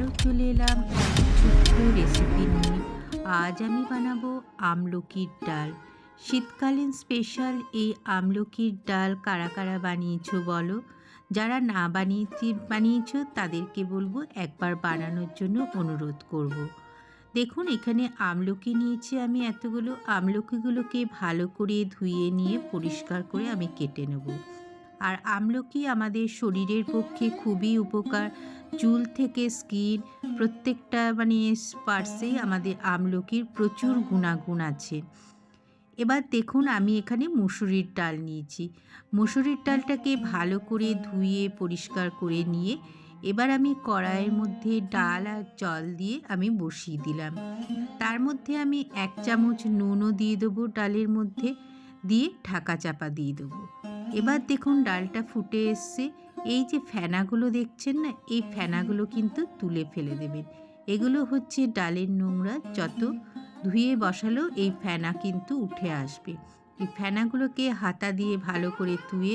আবারও চলে এলাম ছোট্ট রেসিপি নিয়ে। আজ আমি বানাবো আমলকির ডাল। শীতকালীন স্পেশাল এই আমলকির ডাল কারা কারা বানিয়েছো বলো? যারা না বানিয়েছি, বানিয়েছো, তাদেরকে বলব একবার বানানোর জন্য অনুরোধ করব। দেখুন, এখানে আমলকি নিয়েছি আমি এতগুলো। আমলকিগুলোকে ভালো করে ধুয়ে নিয়ে পরিষ্কার করে আমি কেটে নেব। আর আমলকি আমাদের শরীরের পক্ষে খুবই উপকার। চুল থেকে স্কিন, প্রত্যেকটা মানে পার্সেই আমাদের আমলকির প্রচুর গুণাগুণ আছে। এবার দেখুন আমি এখানে মুসুরির ডাল নিয়েছি। মুসুরির ডালটাকে ভালো করে ধুয়ে, পরিষ্কার করে নিয়ে এবার আমি কড়াইয়ের মধ্যে ডাল আর জল দিয়ে আমি বসিয়ে দিলাম। তার মধ্যে আমি এক চামচ নুনও দিয়ে দেবো ডালের মধ্যে, দিয়ে ঢাকা চাপা দিয়ে দেবো। এবার দেখুন ডালটা ফুটে এসছে। এই যে ফেনাগুলো দেখছেন না, এই ফেনাগুলো কিন্তু তুলে ফেলে দেবেন। এগুলো হচ্ছে ডালের নোংরা যত ধুয়ে বসালেও এই ফেনা কিন্তু উঠে আসবে। এই ফেনাগুলোকে হাতা দিয়ে ভালো করে তুয়ে,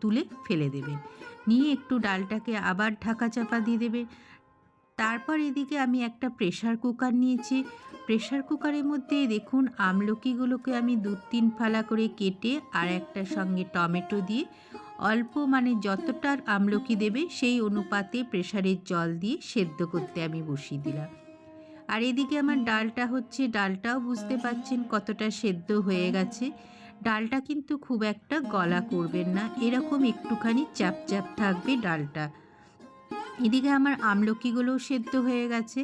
তুলে ফেলে দেবেন। নিয়ে একটু ডালটাকে আবার ঢাকা চাপা দিয়ে দেবে তারপর এদিকে আমি একটা প্রেশার কুকার নিয়েছি। প্রেশার কুকারের মধ্যে দেখুন আমলকিগুলোকে আমি দু তিন ফালা করে কেটে আর একটার সঙ্গে টমেটো দিয়ে অল্প মানে যতটা আমলকি দেবে সেই অনুপাতে প্রেশারের জল দিয়ে সেদ্ধ করতে আমি বসিয়ে দিলাম। আর এদিকে আমার ডালটা হচ্ছে, ডালটাও বুঝতে পাচ্ছেন কতটা সেদ্ধ হয়ে গেছে। ডালটা কিন্তু খুব একটা গলা করবেন না, এরকম একটুখানি চাপ চাপ থাকবে ডালটা। এদিকে আমার আমলকিগুলোও সেদ্ধ হয়ে গেছে।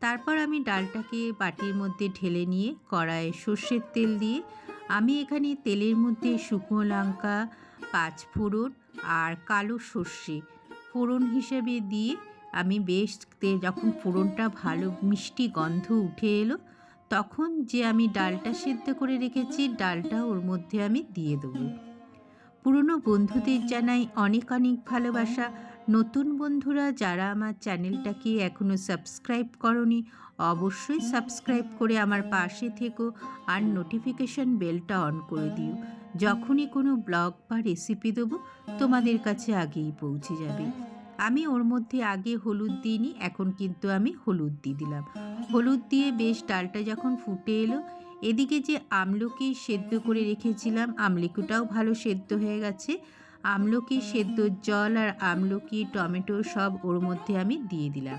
তারপর আমি ডালটাকে বাটির মধ্যে ঢেলে নিয়ে কড়াইয়ে সর্ষের তেল দিয়ে আমি এখানে তেলের মধ্যে শুকনো লঙ্কা পাঁচ ফোড়ন আর কালো সর্ষে ফোড়ন হিসেবে দিয়ে আমি বেশ যখন ফোড়নটা ভালো মিষ্টি গন্ধ উঠে এলো তখন যে আমি ডালটা সেদ্ধ করে রেখেছি ডালটা ওর মধ্যে আমি দিয়ে দেবো। পুরনো বন্ধুদের জানাই অনেক অনেক ভালোবাসা। নতুন বন্ধুরা, যারা আমার চ্যানেলটাকে এখনও সাবস্ক্রাইব করনি, অবশ্যই সাবস্ক্রাইব করে আমার পাশে থেকো আর নোটিফিকেশন বেলটা অন করে দিও। যখনই কোনো ব্লগ বা রেসিপি দেবো, তোমাদের কাছে আগেই পৌঁছে যাবে। আমি ওর মধ্যে আগে হলুদ দিইনি, এখন কিন্তু আমি হলুদ দিয়ে দিলাম। হলুদ দিয়ে বেশ ডালটা যখন ফুটে এলো, এদিকে যে আমলকি সেদ্ধ করে রেখেছিলাম, আমলকিটাও ভালো সেদ্ধ হয়ে গেছে। আমলকি সেদ্ধ জল আর আমলকি, টমেটো সব ওর মধ্যে আমি দিয়ে দিলাম।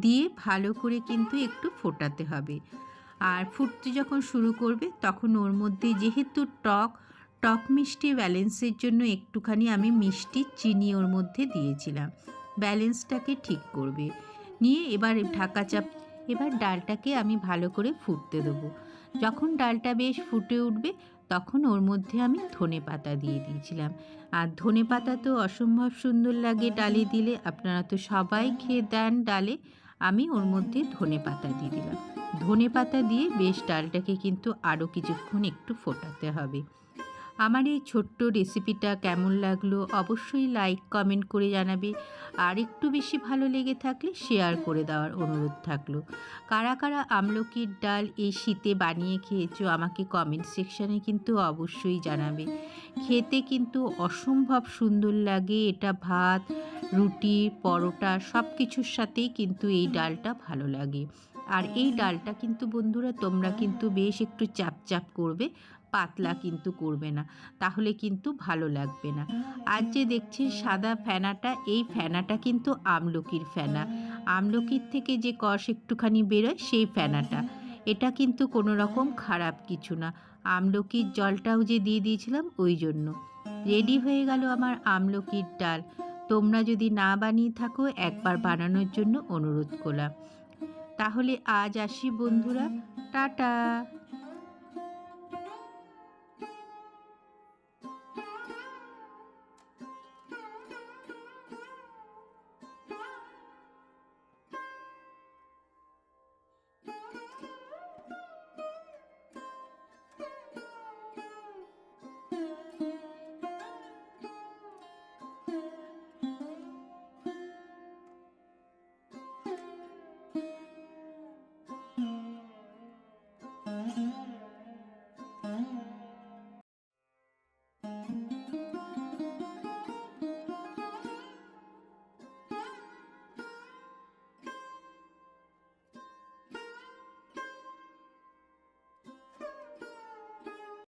দিয়ে ভালো করে কিন্তু একটু ফোটাতে হবে। আর ফুটতে যখন শুরু করবে, তখন ওর মধ্যে যেহেতু টক টক মিষ্টি ব্যালেন্সের জন্য একটুখানি আমি মিষ্টি চিনি ওর মধ্যে দিয়েছিলাম। ব্যালেন্সটাকে ঠিক করবে। নিয়ে এবার ঢাকা চাপ এবার ডালটাকে আমি ভালো করে ফুটতে দেবো। যখন ডালটা বেশ ফুটে উঠবে তখন ওর মধ্যে আমি ধনে পাতা দিয়ে দিয়েছিলাম। আর ধনে পাতা তো অসম্ভব সুন্দর লাগে ডালে দিলে। আপনারা তো সবাই খেয়ে দেন ডালে। আমি ওর মধ্যে ধনে পাতা দিয়ে দিলাম। ধনে পাতা দিয়ে বেশ ডালটাকে কিন্তু আরও কিছুক্ষণ একটু ফোটাতে হবে। আমার এই ছোট্ট রেসিপিটা কেমন লাগল অবশ্যই লাইক কমেন্ট করে জানাবে। আর একটু বেশি ভালো লেগে থাকলে শেয়ার করে দেওয়ার অনুরোধ থাকল। কারা কারা আমলকির ডাল এই শীতে বানিয়ে খেয়েছো আমাকে কমেন্ট সেকশানে কিন্তু অবশ্যই জানাবে। খেতে কিন্তু অসম্ভব সুন্দর লাগে, এটা ভাত, রুটি, পরোটা সব কিছুর সাথেই কিন্তু এই ডালটা ভালো লাগে। আর এই ডালটা কিন্তু বন্ধুরা তোমরা কিন্তু বেশ একটু চাপ চাপ করবে, পাতলা কিন্তু করবে না, তাহলে কিন্তু ভালো লাগবে না। আর যে দেখছি সাদা ফেনাটা, এই ফেনাটা কিন্তু আমলকির ফেনা। আমলকির থেকে যে কষ একটুখানি বেরোয়, সেই ফেনাটা। এটা কিন্তু কোনো রকম খারাপ কিছু না। আমলকির জলটাও যে দিয়ে দিয়েছিলাম, ওই জন্য। রেডি হয়ে গেল আমার আমলকির ডাল। তোমরা যদি না বানিয়ে থাকো, একবার বানানোর জন্য অনুরোধ করলাম। তাহলে আজ আসি বন্ধুরা টাটা।